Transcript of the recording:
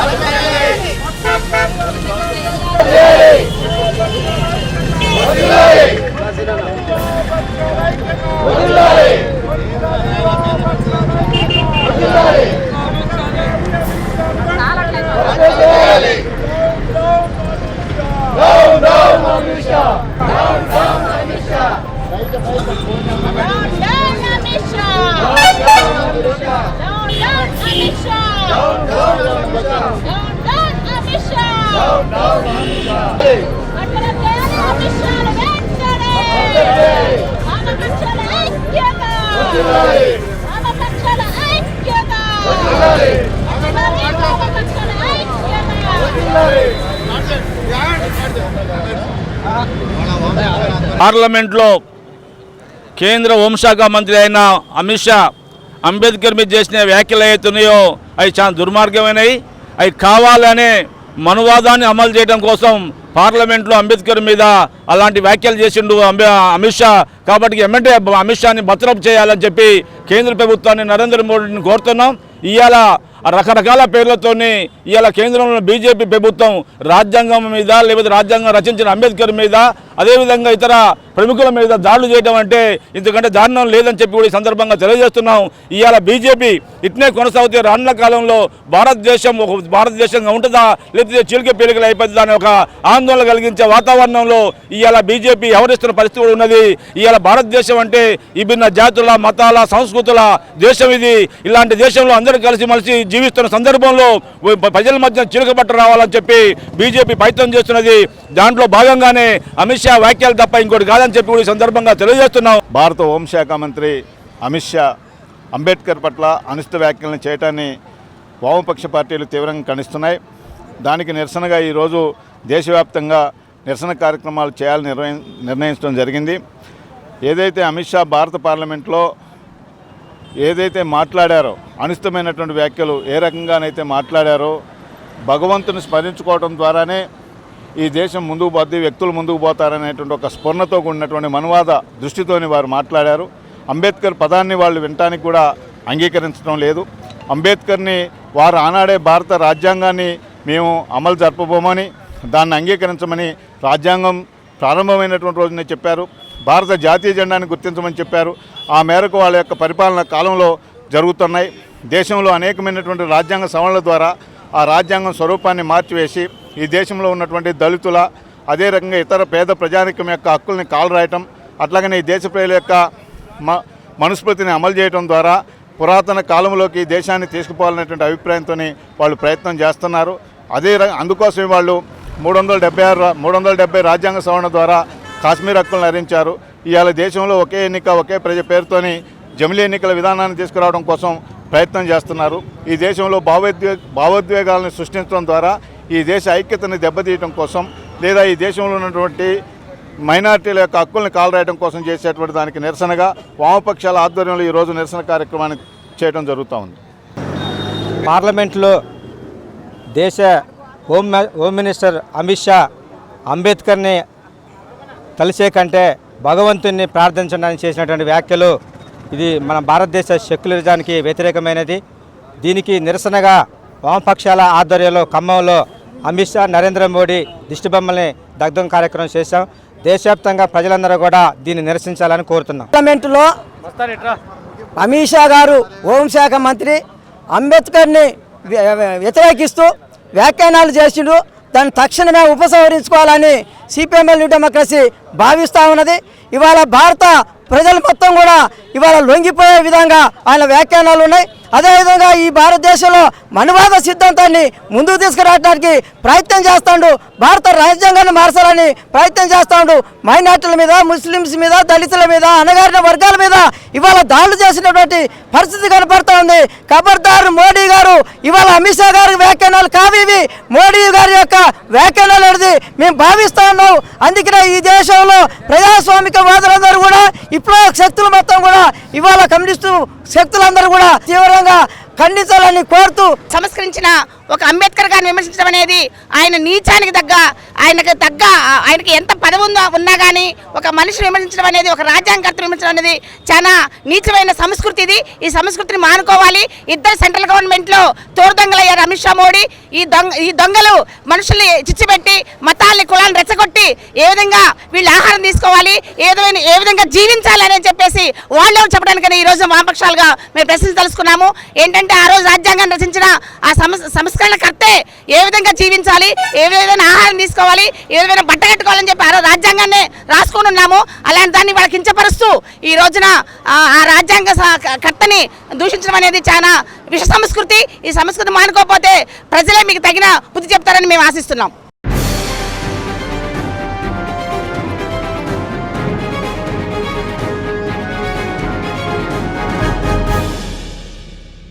అలమే పార్లమెంట్లో కేంద్ర హోంశాఖ మంత్రి అయిన అమిత్ షా అంబేద్కర్ మీద చేసిన వ్యాఖ్యలు అవుతున్నాయో అవి చాలా దుర్మార్గమైనవి. అవి కావాలనే మనువాదాన్ని అమలు చేయడం కోసం పార్లమెంట్లో అంబేద్కర్ మీద అలాంటి వ్యాఖ్యలు చేసిండు అంబే అమిత్ షా. కాబట్టి ఎమ్మెల్యే అమిత్ షాని బర్తరఫ్ చేయాలని చెప్పి కేంద్ర ప్రభుత్వాన్ని నరేంద్ర మోడీని కోరుతున్నాం. ఇవాళ రకరకాల పేర్లతోని ఇవాళ కేంద్రంలో బీజేపీ ప్రభుత్వం రాజ్యాంగం మీద లేకపోతే రాజ్యాంగం రచించిన అంబేద్కర్ మీద అదేవిధంగా ఇతర ప్రముఖుల మీద దాడులు చేయడం అంటే ఇంతకంటే దారుణం లేదని చెప్పి కూడా ఈ సందర్భంగా తెలియజేస్తున్నాం. ఇవాళ బీజేపీ ఇట్నే కొనసాగితే రానున్న కాలంలో భారతదేశం ఒక భారతదేశంగా ఉంటుందా? లేకపోతే చీలిక పీలికలు అయిపోతుందా అనే ఒక ఆందోళన కలిగించే వాతావరణంలో ఇవాళ బీజేపీ వ్యవహరిస్తున్న పరిస్థితి కూడా ఉన్నది? ఇవాళ భారతదేశం అంటే విభిన్న జాతుల మతాల సంస్కృతుల దేశం ఇది. ఇలాంటి దేశంలో అందరూ కలిసి మలిసి జీవిస్తున్న సందర్భంలో ప్రజల మధ్య చిలుకబట్ట రావాలని చెప్పి బీజేపీ ప్రయత్నం చేస్తున్నది. దాంట్లో భాగంగానే అమిత్ షా వ్యాఖ్యలు తప్ప ఇంకోటి కాదని చెప్పి కూడా ఈ సందర్భంగా తెలియజేస్తున్నాం. భారత హోంశాఖ మంత్రి అమిత్ షా అంబేద్కర్ పట్ల అనిష్ట వ్యాఖ్యలను చేయటాన్ని వామపక్ష పార్టీలు తీవ్రంగా ఖండిస్తున్నాయి. దానికి నిరసనగా ఈరోజు దేశవ్యాప్తంగా నిరసన కార్యక్రమాలు చేయాలని నిర్ణయించడం జరిగింది. ఏదైతే అమిత్ షా భారత పార్లమెంట్లో ఏదైతే మాట్లాడారో అనిష్టమైనటువంటి వ్యాఖ్యలు ఏ రకంగానైతే మాట్లాడారో భగవంతుని స్మరించుకోవడం ద్వారానే ఈ దేశం ముందుకు పోద్ది వ్యక్తులు ముందుకు పోతారనేటువంటి ఒక స్ఫురణతో కూడినటువంటి మనువాద దృష్టితోని వారు మాట్లాడారు. అంబేద్కర్ పదాన్ని వాళ్ళు వినటానికి కూడా అంగీకరించడం లేదు. అంబేద్కర్ని వారు ఆనాడే భారత రాజ్యాంగాన్ని మేము అమలు జరపబోమని దాన్ని అంగీకరించమని రాజ్యాంగం ప్రారంభమైనటువంటి రోజునే చెప్పారు. భారత జాతీయ జెండాని గుర్తించమని చెప్పారు. ఆ మేరకు వాళ్ళ యొక్క పరిపాలన కాలంలో జరుగుతున్నాయి. దేశంలో అనేకమైనటువంటి రాజ్యాంగ సవరణల ద్వారా ఆ రాజ్యాంగం స్వరూపాన్ని మార్చివేసి ఈ దేశంలో ఉన్నటువంటి దళితుల అదే రకంగా ఇతర పేద ప్రజానికం యొక్క హక్కుల్ని కాలరాయటం అట్లాగనే ఈ దేశ ప్రజల యొక్క మ మనుస్మృతిని అమలు చేయడం ద్వారా పురాతన కాలంలోకి దేశాన్ని తీసుకుపోవాలనేటువంటి అభిప్రాయంతో వాళ్ళు ప్రయత్నం చేస్తున్నారు. అదే ర- అందుకోసమే వాళ్ళు మూడు వందల డెబ్బై ఆరు మూడు వందల డెబ్బై రాజ్యాంగ సవరణ ద్వారా కాశ్మీర్ హక్కులను హరించారు ఇవాళ దేశంలో ఒకే ఎన్నిక ఒకే ప్రజ పేరుతోని జమిలీ ఎన్నికల విధానాన్ని తీసుకురావడం కోసం ప్రయత్నం చేస్తున్నారు. ఈ దేశంలో భావోద్వే భావోద్వేగాలను సృష్టించడం ద్వారా ఈ దేశ ఐక్యతని దెబ్బతీయడం కోసం లేదా ఈ దేశంలో ఉన్నటువంటి మైనార్టీల యొక్క హక్కుల్ని కాలరాయడం కోసం చేసేటువంటి దానికి నిరసనగా వామపక్షాల ఆధ్వర్యంలో ఈరోజు నిరసన కార్యక్రమాన్ని చేయడం జరుగుతూ ఉంది. పార్లమెంట్లో దేశ home home minister Amit Shah అంబేద్కర్ని కలిసే కంటే భగవంతుణ్ణి ప్రార్థించడానికి చేసినటువంటి వ్యాఖ్యలు ఇది మన భారతదేశ సెక్యులరిజానికి వ్యతిరేకమైనది. దీనికి నిరసనగా వామపక్షాల ఆధ్వర్యంలో ఖమ్మంలో అమిత్ షా నరేంద్ర మోడీ దిష్టిబొమ్మల్ని దగ్ధం కార్యక్రమం చేశాం. దేశవ్యాప్తంగా ప్రజలందరూ కూడా దీన్ని నిరసించాలని కోరుతున్నాం. పార్లమెంటులో అమిత్ షా గారు హోంశాఖ మంత్రి అంబేద్కర్ని వ్యతిరేకిస్తూ వ్యాఖ్యానాలు చేసిండు. దాన్ని తక్షణమే ఉపసంహరించుకోవాలని సిపిఎంఎల్ న్యూ డెమోక్రసీ భావిస్తూ ఉన్నది. ఇవాళ భారత ప్రజలు మొత్తం కూడా ఇవాళ లొంగిపోయే విధంగా ఆయన వ్యాఖ్యానాలు ఉన్నాయి. అదేవిధంగా ఈ భారతదేశంలో మనువాద సిద్ధాంతాన్ని ముందుకు తీసుకురావడానికి ప్రయత్నం చేస్తాడు. భారత రాజ్యాంగాన్ని మార్చాలని ప్రయత్నం చేస్తాడు. మైనార్టీల మీద ముస్లిమ్స్ మీద దళితుల మీద అణగారిన వర్గాల మీద ఇవాళ దాడులు చేసినటువంటి పరిస్థితి కనపడుతూ ఉంది. ఖబర్దారు మోడీ గారు ఇవాళ అమిత్ షా గారి వ్యాఖ్యానాలు కావివి మోడీ గారి యొక్క వ్యాఖ్యానాలు అనేది మేము భావిస్తూ ఉన్నాం. అందుకనే ఈ దేశంలో ప్రజాస్వామిక ఇప్పుడు శక్తులు మొత్తం కూడా ఇవాళ కమ్యూనిస్టు శక్తులందరూ కూడా తీవ్రంగా ఖండించాలని కోరుతూ సంస్కరించిన ఒక అంబేద్కర్ గారిని విమర్శించడం అనేది ఆయన నీచానికి తగ్గ ఆయనకు తగ్గ ఆయనకి ఎంత పదవి ఉందో ఉన్నా కానీ ఒక మనిషిని విమర్శించడం అనేది ఒక రాజ్యాంగకర్తను విమర్శించడం అనేది చాలా నీచమైన సంస్కృతి ఇది. ఈ సంస్కృతిని మానుకోవాలి. ఇద్దరు సెంట్రల్ గవర్నమెంట్లో తోడుదొంగలయ్యారు అమిత్ షా మోడీ. ఈ దొంగ ఈ దొంగలు మనుషుల్ని చిచ్చిపెట్టి మతాల్ని కులాన్ని రెచ్చగొట్టి ఏ విధంగా వీళ్ళు ఆహారం తీసుకోవాలి ఏదైనా ఏ విధంగా జీవించాలి అని చెప్పేసి వాళ్ళు చెప్పడానికని ఈ రోజు వామపక్షాలుగా మేము ప్రశ్న తెలుసుకున్నాము. ఏంటంటే ఆ రోజు రాజ్యాంగాన్ని రచించిన ఆ సంస్ కర్తే ఏ విధంగా జీవించాలి? ఏ విధమైన ఆహారం తీసుకోవాలి? ఏ విధమైన బట్ట కట్టుకోవాలని చెప్పి ఆ రాజ్యాంగాన్ని రాసుకొని ఉన్నాము. అలాంటి దాన్ని వాళ్ళకి కించపరుస్తూ ఈ రోజున ఆ రాజ్యాంగ కర్తని దూషించడం అనేది చాలా విష సంస్కృతి. ఈ సంస్కృతి మానుకోకపోతే ప్రజలే మీకు తగిన బుద్ధి చెప్తారని మేము ఆశిస్తున్నాం.